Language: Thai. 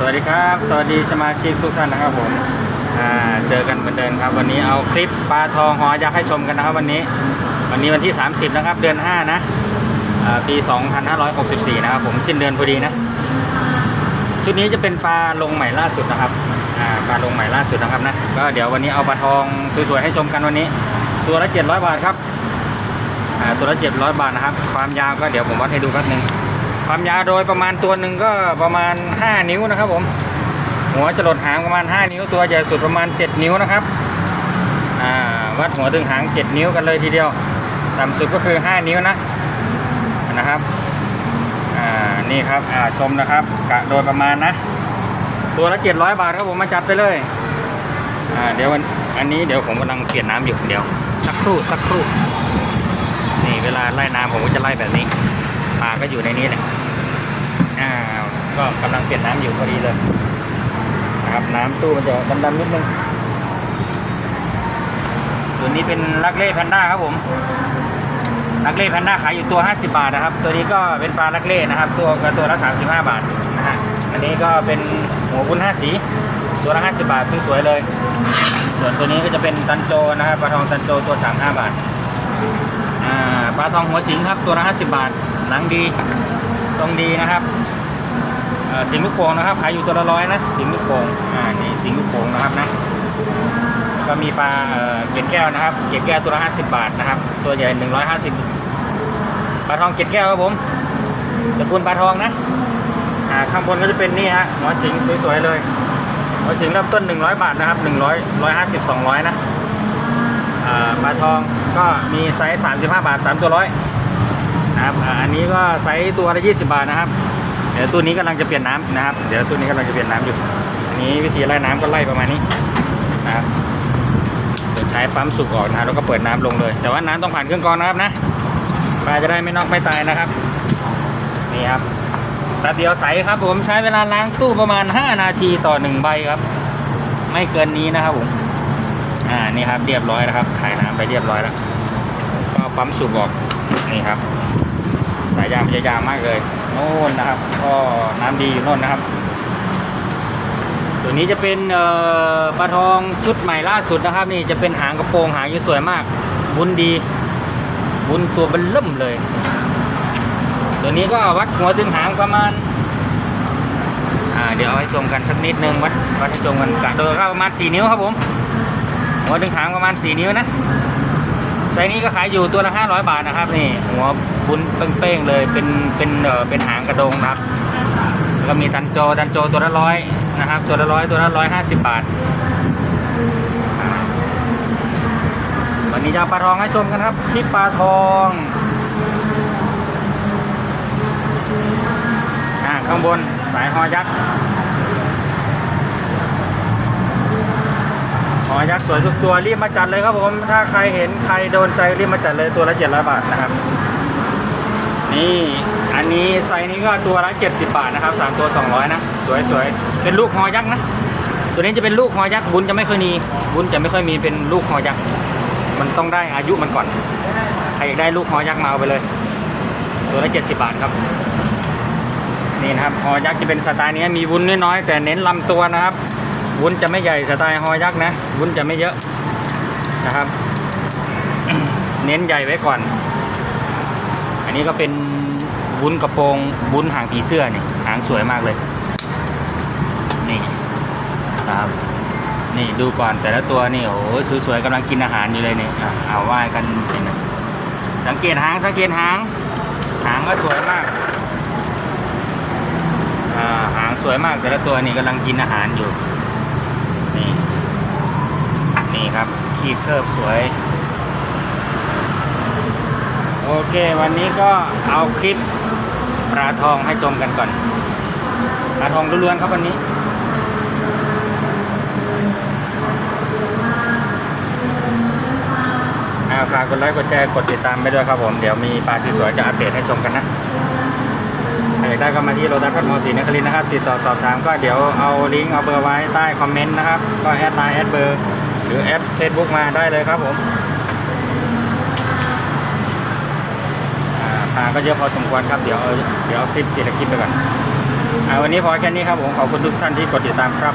สวัสดีครับ สวัสดีสมาชิกทุกท่านนะครับผมเจอกันเหมือนเดิมครับ วันนี้เอาคลิปปลาทองหอยักษ์ให้ชมกันนะครับ วันนี้วันนี้วันที่ 30 นะครับ เดือน 5 นะอ่าปี 2564 นะครับผมสิ้นเดือนพอดีนะ ชุดนี้จะเป็นปลาลงใหม่ล่าสุดนะครับปลาลงใหม่ล่าสุดนะครับนะก็เดี๋ยววันนี้เอาปลาทองสวยๆให้ชมกันวันนี้ ตัวละ 700 บาทครับตัวละ 700 บาทนะครับ ความยาวก็เดี๋ยวผมวัดให้ดูแป๊บนึง ความยาวโดยประมาณตัวหนึ่งก็ประมาณ 5 นิ้วนะครับ ผม หัวจะหลดหางประมาณ 5 นิ้วตัวใหญ่สุดประมาณ 7 นิ้วนะครับวัดหัวถึงหาง 7 นิ้วกันเลยทีเดียว ต่ำสุดก็คือ 5 นิ้วนะนะครับนี่ครับชมนะครับกะโดยประมาณนะ ตัวละ 700 บาทครับผมมาจัดไปเลยเดี๋ยวอันนี้เดี๋ยวผมกำลังเปลี่ยนน้ำอยู่เดี๋ยว สักครู่สักครู่นี่เวลาไล่น้ำผมก็จะไล่แบบนี้ ปลาก็อยู่ในนี้แหละอ้าวก็กำลังเปลี่ยนน้ำอยู่พอดีเลยนะครับน้ำตู้มันจะดำๆนิดนึงตัวนี้เป็นลักเล่แพนด้าครับผมลักเล่แพนด้าขายอยู่ตัว 50 บาทนะครับ ตัวนี้ก็เป็นปลาลักเล่นะครับ ตัวก็ตัวละ 35 บาทนะฮะอันนี้ก็เป็นหัวบุญ5สีตัวละ 50 บาทสวยๆเลย ส่วนตัวนี้ก็จะเป็นตันโจนะครับปลาทองตันโจตัว 35 บาทอ่าปลาทองหัวสิงครับตัวละ 50 บาท หนังดีทรงดีนะครับสิงลูกโป่งนะครับขายอยู่ตัวละร้อยนะสิงลูกโป่งอ่านี่สิงลูกโป่งนะครับนะก็มีปลาเกล็ดแก้วนะครับเกล็ดแก้วตัวละ50บาทนะครับ ตัวใหญ่150ปลาทองเกล็ดแก้วครับผมตระกูลปลาทองนะอ่าข้างบนก็จะเป็นนี่ฮะหัวสิงสวยๆเลยหัวสิงเริ่มต้น100บาทนะครับ100 150 200นะอ่าปลาทองก็มีไซส์35บาท3ตัวร้อย นะครับอันนี้ก็ไซส์ตัวละ20 บาทนะครับ เดี๋ยวตัวนี้กำลังจะเปลี่ยนน้ำนะครับ เดี๋ยวตัวนี้กำลังจะเปลี่ยนน้ำอยู่อันนี้วิธีไล่น้ำก็ไล่ประมาณนี้นะครับเดี๋ยวใช้ปั๊มสูบออกนะแล้วก็เปิดน้ำลงเลย แต่ว่าน้ำต้องผ่านเครื่องกรองนะครับนะปลาจะได้ไม่นอกไม่ตายนะครับ นี่ครับแป๊บเดียวใสครับผมใช้เวลาล้างตู้ประมาณ 5 นาทีต่อ 1 ใบครับ ไม่เกินนี้นะครับผมอ่านี่ครับเรียบร้อยแล้วครับถ่ายน้ำไปเรียบร้อยแล้วก็ปั๊มสูบออกนี่ครับ สายยางมันจะยาวมากเลยโน่นนะครับ ก็น้ำดีอยู่โน่นนะครับ ตัวนี้จะเป็นปลาทองชุดใหม่ล่าสุดนะครับ นี่จะเป็นหางกระโปรงหางยู่สวยมาก บุญดีบุญตัวเบันเริ่มเลย ตัวนี้ก็วัดหัวถึงหางประมาณอ่าเดี๋ยวเอาให้ชมกันสักนิดนึงวัดวัดให้ชมกันกะโดยก็ประมาณ 4 นิ้วครับผมหัวถึงหางประมาณ 4 นิ้วนะ ส์นี้ก็ขายอยู่ตัวละ 500 บาทนะครับนี่ หัวบุญเป้งๆเลยเป็นเป็นเออเป็นหางกระโดงนะครับแล้วก็มีตันโจตันโจตัวละร้อยนะครับ ตัวละร้อยตัวละร้อยห้าสิบบาท วันนี้จะปลาทองให้ชมกันครับคลิปปลาทองอ่าข้างบนสายหอยักษ์ อยักษ์สวยทุกตัวรีบมาจัดเลยครับผมถ้าใครเห็นใครโดนใจรีบมาจัดเลยตัวละ700บาทนะครับ นี่อันนี้ไซส์นี้ก็ตัวละ70บาทนะครับสามตัว200นะสวยๆเป็นลูกหอยักษ์นะตัวนี้จะเป็นลูกหอยักษ์บุญจะไม่ค่อยมีบุญจะไม่ค่อยมีเป็นลูกหอยักษ์มันต้องได้อายุมันก่อนใครอยากได้ลูกหอยักษ์มาเอาไปเลย ตัวละ70บาทครับนี่นะครับหอยักษ์จะเป็นสไตล์นี้มีวุ้นน้อยๆแต่เน้นลำตัวนะครับ วุ้นจะไม่ใหญ่สไตล์ฮอยักษ์นะ วุ้นจะไม่เยอะนะครับ เน้นใหญ่ไว้ก่อน อันนี้ก็เป็นวุ้นกระโปรงวุ้นหางผีเสื้อนี่หางสวยมากเลย นี่นะครับนี่ดูก่อนแต่ละตัวนี่โอ้โหสวยๆกำลังกินอาหารอยู่เลยนี่อะเอาไหว้กันเนไหมสังเกตหางสังเกตหาง หางก็สวยมากอ่าหางสวยมากแต่ละตัวนี่กำลังกินอาหารอยู่ นี่นี่ครับคีบเคิร์ฟสวย โอเค วันนี้ก็เอาคลิปปลาทองให้ชมกันก่อนปลาทองล้วนๆครับวันนี้อ่าฝากกดไลค์กดแชร์กดติดตามไปด้วยครับผม เดี๋ยวมีปลาสวยๆจะอัปเดตให้ชมกันนะ อยากได้ก็มาที่โรตัสพัทมอสีนครินนะครับ ติดต่อสอบถามก็เดี๋ยวเอาลิงก์เอาเบอร์ไว้ใต้คอมเมนต์นะครับ ก็แอดไลน์แอดเบอร์หรือแอดเฟซบุ๊กมาได้เลยครับผมอ่าปลาก็เยอะพอสมควรครับ เดี๋ยวเดี๋ยวคลิปทีละคลิปไปก่อนอวันนี้พอแค่นี้ครับผมขอบคุณทุกท่านที่กดติดตามครับ